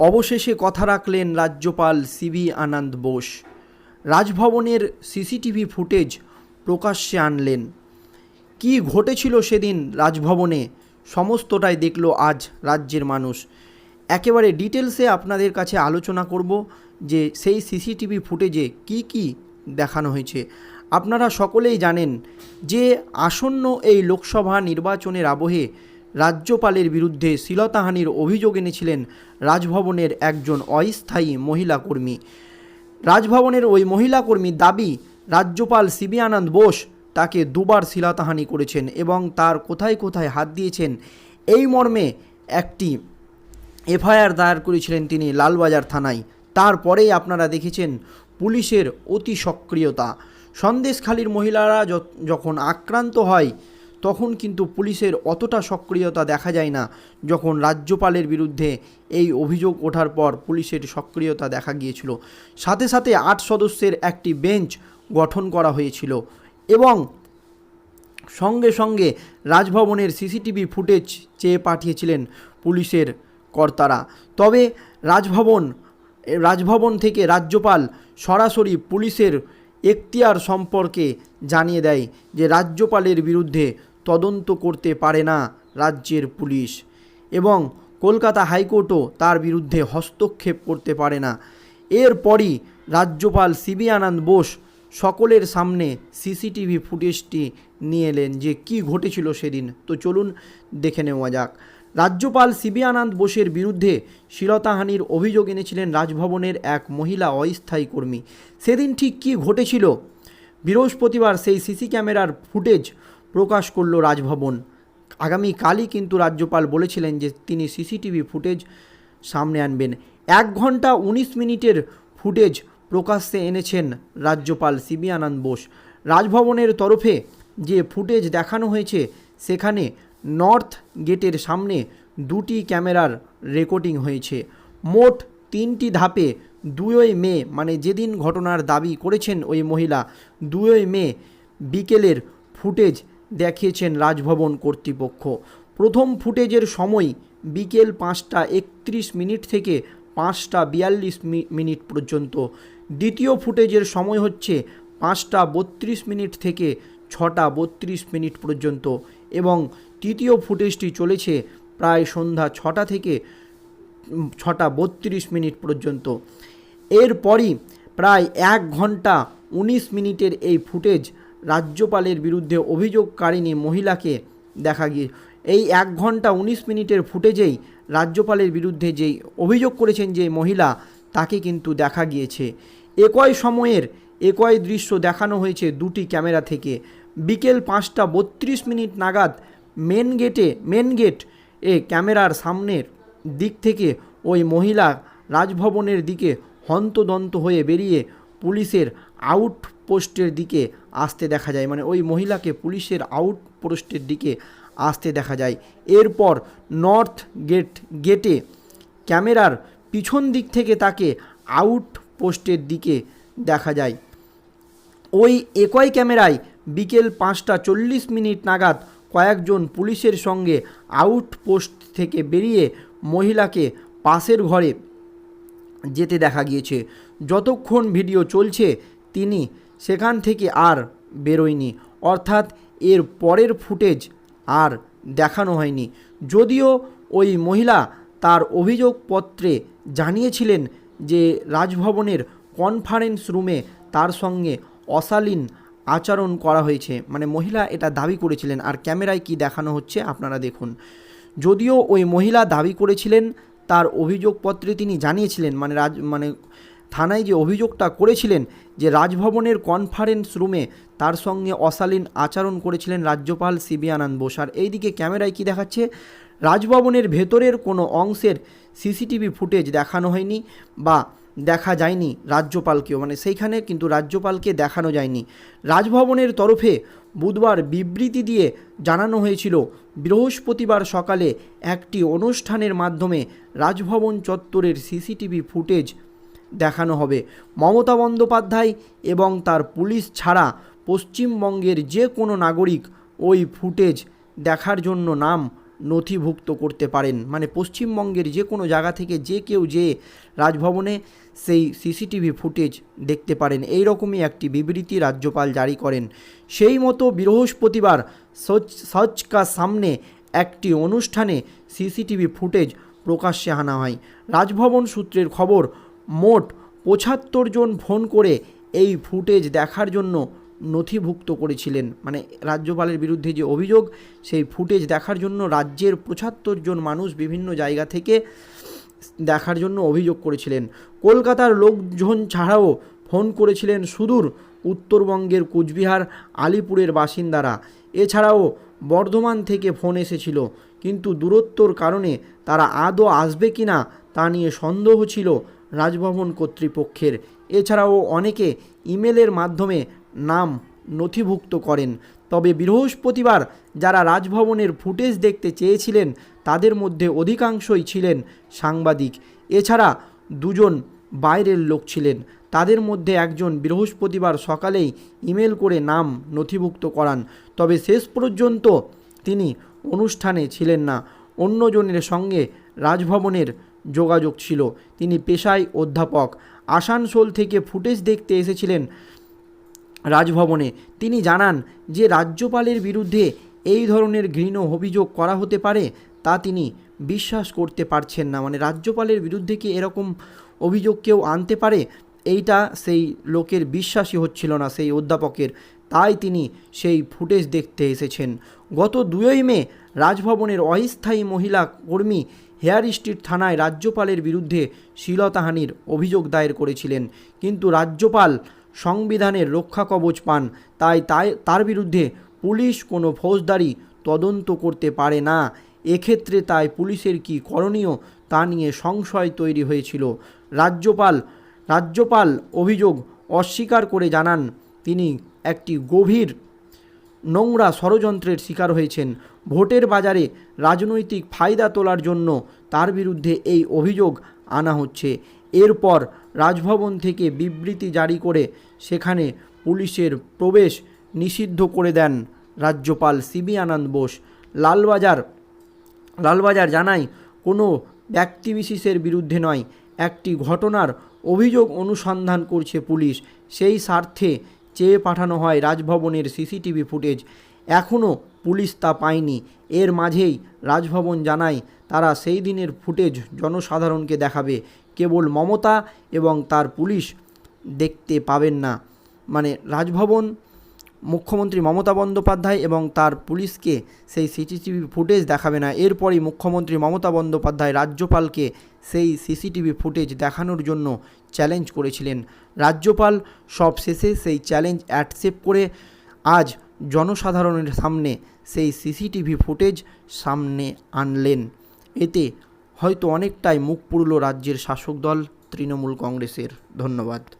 অবশেষে কথা রাখলেন রাজ্যপাল সিবি আনন্দ বোস। রাজভবনের সিসিটিভি ফুটেজ প্রকাশ্যে আনলেন। কি ঘটেছিল সেদিন রাজভবনে? সমস্তটাই দেখল আজ রাজ্যের মানুষ। একেবারে ডিটেলসে আপনাদের কাছে আলোচনা করব যে সেই সিসিটিভি ফুটেজে কি কি দেখানো হয়েছে। আপনারা সকলেই জানেন যে আসন্ন এই লোকসভা নির্বাচনের আবহে রাজ্যপালের বিরুদ্ধে শ্লীলতাহানির অভিযোগ এনেছিলেন রাজভবনের একজন অস্থায়ী মহিলা কর্মী। রাজভবনের ওই মহিলা কর্মীর দাবি, রাজ্যপাল সিবি আনন্দ বোস তাকে দুবার শিলাতাহানি করেছেন এবং তার কোথায় কোথায় হাত দিয়েছেন, এই মর্মে একটি এফআইআর দায়ের করেছিলেন তিনি লালবাজার থানায়। তারপরেই আপনারা দেখেছেন পুলিশের অতি সক্রিয়তা। সন্দেশখালীর মহিলারা যখন আক্রান্ত হয় তখন কিন্তু পুলিশের অতটা সক্রিয়তা দেখা যায় না। যখন রাজ্যপালের বিরুদ্ধে এই অভিযোগ ওঠার পর পুলিশের সক্রিয়তা দেখা গিয়েছিল। সাথে সাথে আট সদস্যের একটি বেঞ্চ গঠন করা হয়েছিল এবং সঙ্গে সঙ্গে রাজভবনের সিসিটিভি ফুটেজ চেয়ে পাঠিয়েছিলেন পুলিশের কর্তারা। তবে রাজভবন রাজভবন থেকে রাজ্যপাল সরাসরি পুলিশের এখতিয়ার সম্পর্কে জানিয়ে দেয় যে রাজ্যপালের বিরুদ্ধে তদন্ত করতে পারে না রাজ্যের পুলিশ এবং কলকাতা হাইকোর্টও তার বিরুদ্ধে হস্তক্ষেপ করতে পারে না। এরপরই রাজ্যপাল সিবি আনন্দ বোস সকলের সামনে সিসিটিভি ফুটেজটি নিয়ে এলেন যে কি ঘটেছিল সেদিন। তো চলুন দেখে নেওয়া যাক। রাজ্যপাল সিবি আনন্দ বোসের বিরুদ্ধে শ্লীলতাহানির অভিযোগ এনেছিলেন রাজভবনের এক মহিলা অস্থায়ী কর্মী। সেদিন ঠিক কী ঘটেছিল? বৃহস্পতিবার সেই সিসি ক্যামেরার ফুটেজ প্রকাশ করল রাজভবন। আগামীকালই কিন্তু রাজ্যপাল বলেছিলেন যে তিনি সিসিটিভি ফুটেজ সামনে আনবেন। এক ঘণ্টা উনিশ মিনিটের ফুটেজ প্রকাশ্যে এনেছেন রাজ্যপাল সিবি আনন্দ বোস। রাজভবনের তরফে যে ফুটেজ দেখানো হয়েছে, সেখানে নর্থ গেটের সামনে দুটি ক্যামেরার রেকর্ডিং হয়েছে। মোট তিনটি ধাপে দুই মে মানে যেদিন ঘটনার দাবি করেছেন ওই মহিলা, দুই মে বিকেলের ফুটেজ দেখিয়েছেন রাজভবন কর্তৃপক্ষ। প্রথম ফুটেজের সময় বিকেল পাঁচটা একত্রিশ মিনিট থেকে পাঁচটা বিয়াল্লিশ মিনিট পর্যন্ত। দ্বিতীয় ফুটেজের সময় হচ্ছে পাঁচটা বত্রিশ মিনিট থেকে ছটা বত্রিশ মিনিট পর্যন্ত এবং তৃতীয় ফুটেজটি চলেছে প্রায় সন্ধ্যা ছটা থেকে ছটা বত্রিশ মিনিট পর্যন্ত। এরপরই প্রায় এক ঘণ্টা উনিশ মিনিটের এই ফুটেজ রাজ্যপালের বিরুদ্ধে অভিযোগকারিণী মহিলাকে দেখা গিয়ে এই এক ঘণ্টা উনিশ মিনিটের ফুটেজেই রাজ্যপালের বিরুদ্ধে যেই অভিযোগ করেছেন যে মহিলা, তাকে কিন্তু দেখা গিয়েছে। একই সময়ের একই দৃশ্য দেখানো হয়েছে দুটি ক্যামেরা থেকে। বিকেল পাঁচটা বত্রিশ মিনিট নাগাদ মেন গেটে, মেন গেট এ ক্যামেরার সামনের দিক থেকে ওই মহিলা রাজভবনের দিকে হন্তদন্ত হয়ে বেরিয়ে পুলিশের আউটপোস্টের দিকে আসতে দেখা যায় মানে ওই মহিলাকে পুলিশের আউটপোস্টের দিকে আসতে দেখা যায়। এরপর নর্থ গেট, গেটে ক্যামেরার পিছন দিক থেকে তাকে আউটপোস্টের দিকে দেখা যায়। ওই একই ক্যামেরায় বিকেল পাঁচটা চল্লিশ মিনিট নাগাদ কয়েকজন পুলিশের সঙ্গে আউটপোস্ট থেকে বেরিয়ে মহিলাকে পাশের ঘরে যেতে দেখা গিয়েছে। যতক্ষণ ভিডিও চলছে, তিনি সেখান থেকে আর বেরোয়নি। অর্থাৎ এর পরের ফুটেজ আর দেখানো হয়নি। যদিও ওই মহিলা তার অভিযোগপত্রে জানিয়েছিলেন যে রাজভবনের কনফারেন্স রুমে তার সঙ্গে অশালীন আচরণ করা হয়েছে। মানে মহিলা এটা দাবি করেছিলেন। আর ক্যামেরায় কি দেখানো হচ্ছে আপনারা দেখুন। যদিও ওই মহিলা দাবি করেছিলেন, তার অভিযোগপত্রে তিনি জানিয়েছিলেন মানে রাজ মানে থানায় যে অভিযোগটা করেছিলেন যে রাজভবনের কনফারেন্স রুমে তার সঙ্গে অশালীন আচরণ করেছিলেন রাজ্যপাল সিবি আনন্দ বোস। আর এইদিকে ক্যামেরায় কি দেখাচ্ছে? রাজভবনের ভেতরের কোনো অংশের সিসিটিভি ফুটেজ দেখানো হয়নি বা দেখা যায়নি রাজ্যপালকেও। মানে সেইখানে কিন্তু রাজ্যপালকে দেখানো যায়নি। রাজভবনের তরফে বুধবার বিবৃতি দিয়ে জানানো হয়েছিল, বৃহস্পতিবার সকালে একটি অনুষ্ঠানের মাধ্যমে রাজভবন চত্বরের সিসিটিভি ফুটেজ দেখানো হবে। মমতা বন্দ্যোপাধ্যায় এবং তার পুলিশ ছাড়া পশ্চিমবঙ্গের যে কোনো নাগরিক ওই ফুটেজ দেখার জন্য নাম নথিভুক্ত করতে পারেন। মানে পশ্চিমবঙ্গের যে কোনো জায়গা থেকে যে কেউ যে রাজভবনে সেই সিসিটিভি ফুটেজ দেখতে পারেন। এই রকমই একটি বিবৃতি রাজ্যপাল জারি করেন। সেই মতো বৃহস্পতিবার সচ সচ কা সামনে একটি অনুষ্ঠানে সিসিটিভি ফুটেজ প্রকাশ্যে আনা হয়। রাজভবন সূত্রের খবর মোট পঁচাত্তর জন ফোন করে এই ফুটেজ দেখার জন্য নথিভুক্ত করেছিলেন। মানে রাজ্যপালের বিরুদ্ধে যে অভিযোগ, সেই ফুটেজ দেখার জন্য রাজ্যের পঁচাত্তর জন মানুষ বিভিন্ন জায়গা থেকে দেখার জন্য অভিযোগ করেছিলেন। কলকাতার লোকজন ছাড়াও ফোন করেছিলেন সুদূর, উত্তরবঙ্গের কুচবিহার, আলিপুরের বাসিন্দারা। এছাড়াও বর্ধমান থেকে ফোন এসেছিল, কিন্তু দূরত্বর কারণে তারা আদৌ আসবে কি না তা নিয়ে সন্দেহ ছিল রাজভবন কর্তৃপক্ষের। এছাড়াও অনেকে ইমেলের মাধ্যমে নাম নথিভুক্ত করেন। তবে বৃহস্পতিবার যারা রাজভবনের ফুটেজ দেখতে চেয়েছিলেন, তাদের মধ্যে অধিকাংশই ছিলেন সাংবাদিক। এছাড়া দুজন বাইরের লোক ছিলেন। তাদের মধ্যে একজন বৃহস্পতিবার সকালেই ইমেল করে নাম নথিভুক্ত করান। তবে শেষ পর্যন্ত তিনি অনুষ্ঠানে ছিলেন না। অন্যজনের সঙ্গে রাজভবনের যোগাযোগ ছিল। তিনি পেশায় অধ্যাপক। আসানসোল থেকে ফুটেজ দেখতে এসেছিলেন রাজভবনে। তিনি জানান যে, রাজ্যপালের বিরুদ্ধে এই ধরনের ঘৃণ অভিযোগ করা হতে পারে, তা তিনি বিশ্বাস করতে পারছেন না। মানে রাজ্যপালের বিরুদ্ধে কি এরকম অভিযোগ কেউ আনতে পারে? এইটা সেই লোকের বিশ্বাসই হচ্ছিল না, সেই অধ্যাপকের। তাই তিনি সেই ফুটেজ দেখতে এসেছেন। গত দুই মে রাজভবনের অস্থায়ী মহিলা কর্মী হেয়ার স্ট্রিট থানায় রাজ্যপালের বিরুদ্ধে শ্লীলতাহানির অভিযোগ দায়ের করেছিলেন। কিন্তু রাজ্যপাল সংবিধানের রক্ষা কবচ পান, তাই তাই তার বিরুদ্ধে পুলিশ কোনো ফৌজদারি তদন্ত করতে পারে না। এক্ষেত্রে তাই পুলিশের কি করণীয় তা নিয়ে সংশয় তৈরি হয়েছিল। রাজ্যপাল রাজ্যপাল অভিযোগ অস্বীকার করে জানান, তিনি একটি গভীর নোংরা ষড়যন্ত্রের শিকার হয়েছেন। ভোটের বাজারে রাজনৈতিক ফায়দা তোলার জন্য তার বিরুদ্ধে এই অভিযোগ আনা হচ্ছে। এরপর রাজভবন থেকে বিবৃতি জারি করে সেখানে পুলিশের প্রবেশ নিষিদ্ধ করে দেন রাজ্যপাল সিবি আনন্দ বোস। লালবাজার লালবাজার জানায়, কোনো ব্যক্তিবিশেষের বিরুদ্ধে নয়, একটি ঘটনার অভিযোগ অনুসন্ধান করছে পুলিশ। সেই স্বার্থে চেয়ে পাঠানো হয় রাজভবনের সিসিটিভি ফুটেজ। এখনও পুলিশ তা পায়নি। এর মাঝেই রাজভবন জানায়, তারা সেই দিনের ফুটেজ জনসাধারণকে দেখাবে। কেবল মমতা এবং তার পুলিশ দেখতে পাবেন না। মানে রাজভবন, মুখ্যমন্ত্রী মমতা বন্দ্যোপাধ্যায় এবং তার পুলিশকে সেই সিসিটিভি ফুটেজ দেখাবে না। এরপরই মুখ্যমন্ত্রী মমতা বন্দ্যোপাধ্যায় রাজ্যপালকে সেই সিসিটিভি ফুটেজ দেখানোর জন্য চ্যালেঞ্জ করেছিলেন। রাজ্যপাল সব শেষে সেই চ্যালেঞ্জ অ্যাকসেপ্ট করে আজ জনসাধারণের সামনে সেই সিসিটিভি ফুটেজ সামনে আনলেন। এতে হয়তো অনেকটাই মুখ পুরল রাজ্যের শাসক দল, তৃণমূল কংগ্রেসের। ধন্যবাদ।